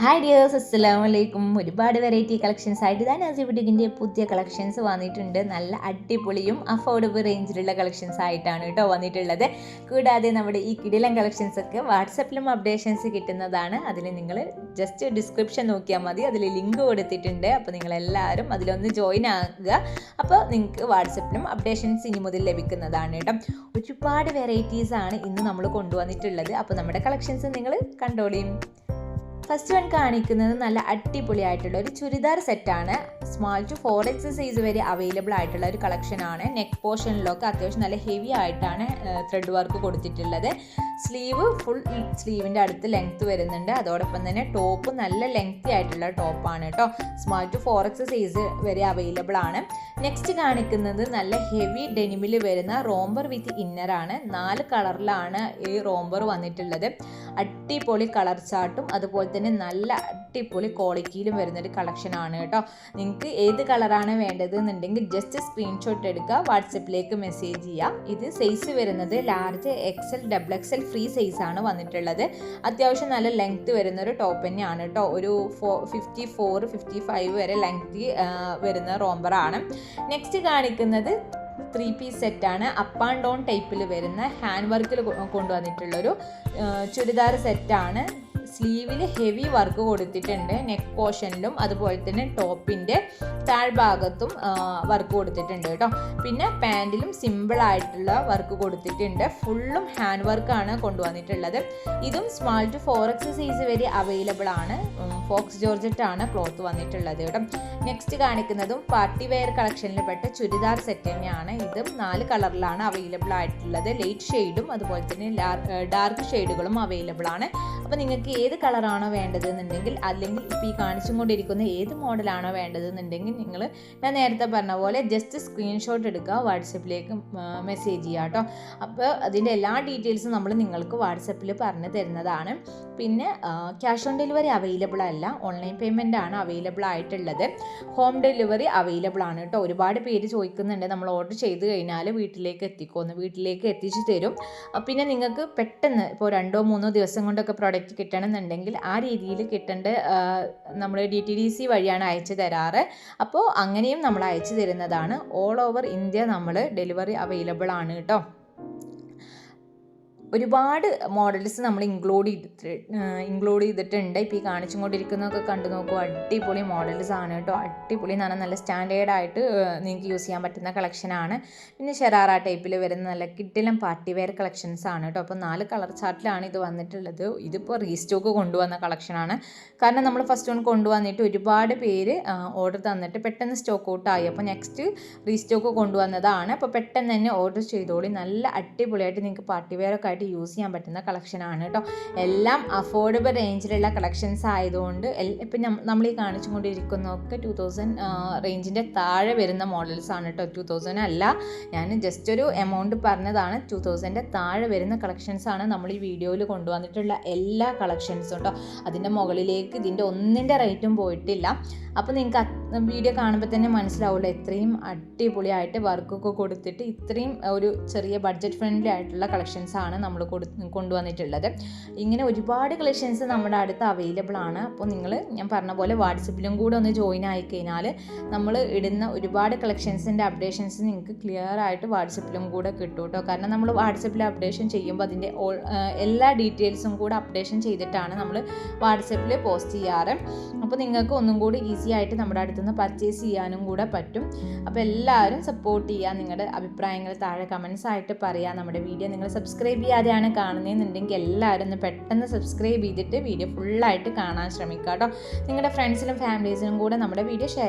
Hi dears അസ്സലാമു വലൈക്കും ഒരുപാട് വെറൈറ്റി കളക്ഷൻസ് ആയിട്ട് ഇതാ ബുട്ടിക്കിന്റെ പുതിയ കളക്ഷൻസ് വന്നിട്ടുണ്ട്. നല്ല അടിപൊളിയും അഫോർഡബിൾ റേഞ്ചിലുള്ള കളക്ഷൻസ് ആയിട്ടാണ് കേട്ടോ വന്നിട്ടുള്ളത്. കൂടാതെ നമ്മുടെ ഈ കിടിലം കളക്ഷൻസ് ഒക്കെ വാട്സപ്പിലും അപ്ഡേഷൻസ് കിട്ടുന്നതാണ്. അതിൽ നിങ്ങൾ ജസ്റ്റ് ഡിസ്ക്രിപ്ഷൻ നോക്കിയാൽ മതി. അതിൽ ലിങ്ക് കൊടുത്തിട്ടുണ്ട്. അപ്പോൾ നിങ്ങളെല്ലാവരും അതിലൊന്ന് ജോയിൻ ആകുക. അപ്പോൾ നിങ്ങൾക്ക് വാട്സപ്പിലും അപ്ഡേഷൻസ് ഇനി മുതൽ ലഭിക്കുന്നതാണ് കേട്ടോ. ഒരുപാട് വെറൈറ്റീസാണ് ഇന്ന് നമ്മൾ കൊണ്ടുവന്നിട്ടുള്ളത്. അപ്പോൾ നമ്മുടെ കളക്ഷൻസ് നിങ്ങൾ കണ്ടോളിയും ഫസ്റ്റ് വൺ കാണിക്കുന്നത് നല്ല അടിപൊളിയായിട്ടുള്ള ഒരു ചുരിദാർ സെറ്റാണ് small to four X size വരെ അവൈലബിൾ ആയിട്ടുള്ള ഒരു കളക്ഷനാണ് നെക്ക് പോർഷനിലൊക്കെ അത്യാവശ്യം നല്ല ഹെവി ആയിട്ടാണ് ത്രെഡ് വർക്ക് കൊടുത്തിട്ടുള്ളത്. സ്ലീവ് ഫുൾ സ്ലീവിന്റെ അടുത്ത് ലെങ്ത്ത് വരുന്നുണ്ട്. അതോടൊപ്പം തന്നെ ടോപ്പ് നല്ല ലെങ്ത്തി ആയിട്ടുള്ള ടോപ്പാണ് കേട്ടോ small to four X size വരെ അവൈലബിൾ ആണ്. നെക്സ്റ്റ് കാണിക്കുന്നത് നല്ല ഹെവി ഡെനിമിൽ വരുന്ന റോംബർ വിത്ത് ഇന്നറാണ് നാല് കളറിലാണ് ഈ റോംബർ വന്നിട്ടുള്ളത്. അടിപൊളി കളർ ചാർട്ടും അതുപോലെ തന്നെ നല്ല അടിപൊളി ക്വാളിറ്റിയിലും വരുന്നൊരു കളക്ഷനാണ് കേട്ടോ. നിങ്ങൾക്ക് ഏത് കളറാണ് വേണ്ടത് എന്നുണ്ടെങ്കിൽ ജസ്റ്റ് സ്ക്രീൻഷോട്ട് എടുക്കുക വാട്സപ്പിലേക്ക് മെസ്സേജ് ചെയ്യാം. ഇത് സൈസ് വരുന്നത് large XL double XL free സൈസാണ് വന്നിട്ടുള്ളത്. അത്യാവശ്യം നല്ല ലെങ്ത് വരുന്ന ഒരു ടോപ്പ് തന്നെയാണ് കേട്ടോ. ഒരു four fifty four fifty five വരെ ലെങ്ത് വരുന്ന റോംബറാണ് നെക്സ്റ്റ് കാണിക്കുന്നത് ത്രീ പീസ് സെറ്റാണ് അപ്പ് ആൻഡ് ഡൗൺ ടൈപ്പിൽ വരുന്ന ഹാൻഡ് വർക്കിൽ കൊണ്ടുവന്നിട്ടുള്ളൊരു ചുരിദാർ സെറ്റാണ് സ്ലീവിൽ ഹെവി വർക്ക് കൊടുത്തിട്ടുണ്ട്. നെക്ക് പോർഷനിലും അതുപോലെ തന്നെ ടോപ്പിന്റെ താഴ്ഭാഗത്തും വർക്ക് കൊടുത്തിട്ടുണ്ട് കേട്ടോ. പിന്നെ പാന്റിലും സിമ്പിൾ ആയിട്ടുള്ള വർക്ക് കൊടുത്തിട്ടുണ്ട്. ഫുള്ളും ഹാൻഡ് വർക്കാണ് കൊണ്ടുവന്നിട്ടുള്ളത്. ഇതും small to four X size വരെ അവൈലബിൾ ആണ്. ഫോക്സ് ജോർജറ്റാണ് ക്ലോത്ത് വന്നിട്ടുള്ളത് കേട്ടോ. നെക്സ്റ്റ് കാണിക്കുന്നതും പാർട്ടി വെയർ കളക്ഷനിൽ പെട്ട ചുരിദാർ സെറ്റ് തന്നെയാണ്. ഇതും നാല് കളറിലാണ് അവൈലബിൾ ആയിട്ടുള്ളത്. ലൈറ്റ് ഷെയ്ഡും അതുപോലെ തന്നെ ഡാർക്ക് ഷെയ്ഡുകളും അവൈലബിൾ ആണ്. അപ്പോൾ നിങ്ങൾക്ക് ഏത് കളറാണോ വേണ്ടതെന്നുണ്ടെങ്കിൽ അല്ലെങ്കിൽ ഇപ്പോൾ ഈ കാണിച്ചും കൊണ്ടിരിക്കുന്ന ഏത് മോഡലാണോ വേണ്ടതെന്നുണ്ടെങ്കിൽ നിങ്ങൾ ഞാൻ നേരത്തെ പറഞ്ഞ പോലെ ജസ്റ്റ് സ്ക്രീൻഷോട്ട് എടുക്കുക വാട്സപ്പിലേക്ക് മെസ്സേജ് ചെയ്യുക കേട്ടോ അപ്പോൾ അതിന്റെ എല്ലാ ഡീറ്റെയിൽസും നമ്മൾ നിങ്ങൾക്ക് വാട്സപ്പിൽ പറഞ്ഞു തരുന്നതാണ്. പിന്നെ ക്യാഷ് ഓൺ ഡെലിവറി അവൈലബിൾ അല്ല ഓൺലൈൻ പേയ്മെന്റ് ആണ് അവൈലബിൾ ആയിട്ടുള്ളത്. ഹോം ഡെലിവറി അവൈലബിൾ ആണ് കേട്ടോ ഒരുപാട് പേര് ചോദിക്കുന്നുണ്ട് നമ്മൾ ഓർഡർ ചെയ്ത് കഴിഞ്ഞാൽ വീട്ടിലേക്ക് എത്തിക്കുമെന്ന് വീട്ടിലേക്ക് എത്തിച്ചു തരും. പിന്നെ നിങ്ങൾക്ക് പെട്ടെന്ന് ഇപ്പോൾ രണ്ടോ മൂന്നോ ദിവസം കൊണ്ടൊക്കെ പ്രൊഡക്റ്റ് കിട്ടണമെന്നുണ്ടെങ്കിൽ ആ രീതിയിൽ കിട്ടേണ്ട നമ്മൾ ഡി ടി ഡി സി വഴിയാണ് അയച്ചു തരാറ്. അപ്പോൾ അങ്ങനെയും നമ്മൾ അയച്ചു തരുന്നതാണ്. ഓൾ ഓവർ ഇന്ത്യ നമ്മൾ ഡെലിവറി അവൈലബിൾ ആണ് കേട്ടോ. ഒരുപാട് മോഡൽസ് നമ്മൾ ഇൻക്ലൂഡ് ചെയ്തിട്ട് ഇൻക്ലൂഡ് ചെയ്തിട്ടുണ്ട്. ഇപ്പോൾ ഈ കാണിച്ചും കൊണ്ടിരിക്കുന്നതൊക്കെ കണ്ടു നോക്കൂ. അടിപൊളി മോഡൽസ് ആണ് കേട്ടോ. അടിപൊളി എന്ന് പറഞ്ഞാൽ നല്ല സ്റ്റാൻഡേർഡ് ആയിട്ട് നിങ്ങൾക്ക് യൂസ് ചെയ്യാൻ പറ്റുന്ന കളക്ഷനാണ് പിന്നെ ഷെറാറ ടൈപ്പിൽ വരുന്ന നല്ല കിട്ടിലും പാർട്ടി വെയർ കളക്ഷൻസ് ആണ് കേട്ടോ. അപ്പോൾ നാല് കളർ ചാർട്ടിലാണ് ഇത് വന്നിട്ടുള്ളത്. ഇതിപ്പോൾ റീസ്റ്റോക്ക് കൊണ്ടുവന്ന കളക്ഷനാണ് കാരണം നമ്മൾ ഫസ്റ്റ് വൺ കൊണ്ടുവന്നിട്ട് ഒരുപാട് പേര് ഓർഡർ തന്നിട്ട് പെട്ടെന്ന് സ്റ്റോക്ക് ഔട്ട് ആയി. അപ്പോൾ നെക്സ്റ്റ് റീസ്റ്റോക്ക് കൊണ്ടുവന്നതാണ്. അപ്പോൾ പെട്ടെന്ന് തന്നെ ഓർഡർ ചെയ്തോളി. നല്ല അടിപൊളിയായിട്ട് നിങ്ങൾക്ക് പാർട്ടി വെയർ ഒക്കെ ആയിട്ട് യൂസ് ചെയ്യാൻ പറ്റുന്ന കളക്ഷനാണ് കേട്ടോ. എല്ലാം അഫോർഡബിൾ റേഞ്ചിലുള്ള കളക്ഷൻസ് ആയതുകൊണ്ട് ഇപ്പം നമ്മൾ ഈ കാണിച്ചുകൊണ്ടിരിക്കുന്നതൊക്കെ ടു തൗസൻഡ് റേഞ്ചിന്റെ താഴെ വരുന്ന മോഡൽസ് ആണ് കേട്ടോ. ടു തൗസൻഡ് അല്ല. ഞാൻ ജസ്റ്റ് ഒരു എമൗണ്ട് പറഞ്ഞതാണ്. ടു തൗസൻഡിന്റെ താഴെ വരുന്ന കളക്ഷൻസ് ആണ് നമ്മൾ ഈ വീഡിയോയിൽ കൊണ്ടുവന്നിട്ടുള്ള എല്ലാ കളക്ഷൻസും കേട്ടോ. അതിന്റെ മുകളിലേക്ക് ഇതിന്റെ ഒന്നിന്റെ റേറ്റും പോയിട്ടില്ല. അപ്പോൾ നിങ്ങൾക്ക് വീഡിയോ കാണുമ്പോൾ തന്നെ മനസ്സിലാവുള്ളൂ എത്രയും അടിപൊളിയായിട്ട് വർക്കൊക്കെ കൊടുത്തിട്ട് ഇത്രയും ഒരു ചെറിയ ബഡ്ജറ്റ് ഫ്രണ്ട്ലി ആയിട്ടുള്ള കളക്ഷൻസ് ആണ് നമ്മൾ കൊണ്ടുവന്നിട്ടുള്ളത്. ഇങ്ങനെ ഒരുപാട് കളക്ഷൻസ് നമ്മുടെ അടുത്ത് അവൈലബിൾ ആണ്. അപ്പോൾ നിങ്ങൾ ഞാൻ പറഞ്ഞ പോലെ വാട്സപ്പിലും കൂടെ ഒന്ന് ജോയിൻ ആയി കഴിഞ്ഞാൽ നമ്മൾ ഇടുന്ന ഒരുപാട് കളക്ഷൻസിന്റെ അപ്ഡേഷൻസ് നിങ്ങൾക്ക് ക്ലിയർ ആയിട്ട് വാട്സപ്പിലും കൂടെ കിട്ടും കേട്ടോ. കാരണം നമ്മൾ വാട്സപ്പിൽ അപ്ഡേഷൻ ചെയ്യുമ്പോൾ അതിന്റെ എല്ലാ ഡീറ്റെയിൽസും കൂടെ അപ്ഡേഷൻ ചെയ്തിട്ടാണ് നമ്മൾ വാട്സപ്പിൽ പോസ്റ്റ് ചെയ്യാറ്. അപ്പോൾ നിങ്ങൾക്ക് ഒന്നും കൂടി ഈസി ആയിട്ട് നമ്മുടെ അടുത്തുനിന്ന് പർച്ചേസ് ചെയ്യാനും കൂടെ പറ്റും. അപ്പോൾ എല്ലാവരും സപ്പോർട്ട് ചെയ്യുക നിങ്ങളുടെ അഭിപ്രായങ്ങൾ താഴെ കമൻസ് ആയിട്ട് പറയുക നമ്മുടെ വീഡിയോ നിങ്ങൾ സബ്സ്ക്രൈബ് ചെയ്യാതെയാണ് കാണുന്നതെന്നുണ്ടെങ്കിൽ എല്ലാവരും ഒന്ന് പെട്ടെന്ന് സബ്സ്ക്രൈബ് ചെയ്തിട്ട് വീഡിയോ ഫുള്ളായിട്ട് കാണാൻ ശ്രമിക്കുക കേട്ടോ നിങ്ങളുടെ ഫ്രണ്ട്സിനും ഫാമിലീസിനും കൂടെ നമ്മുടെ വീഡിയോ ഷെയർ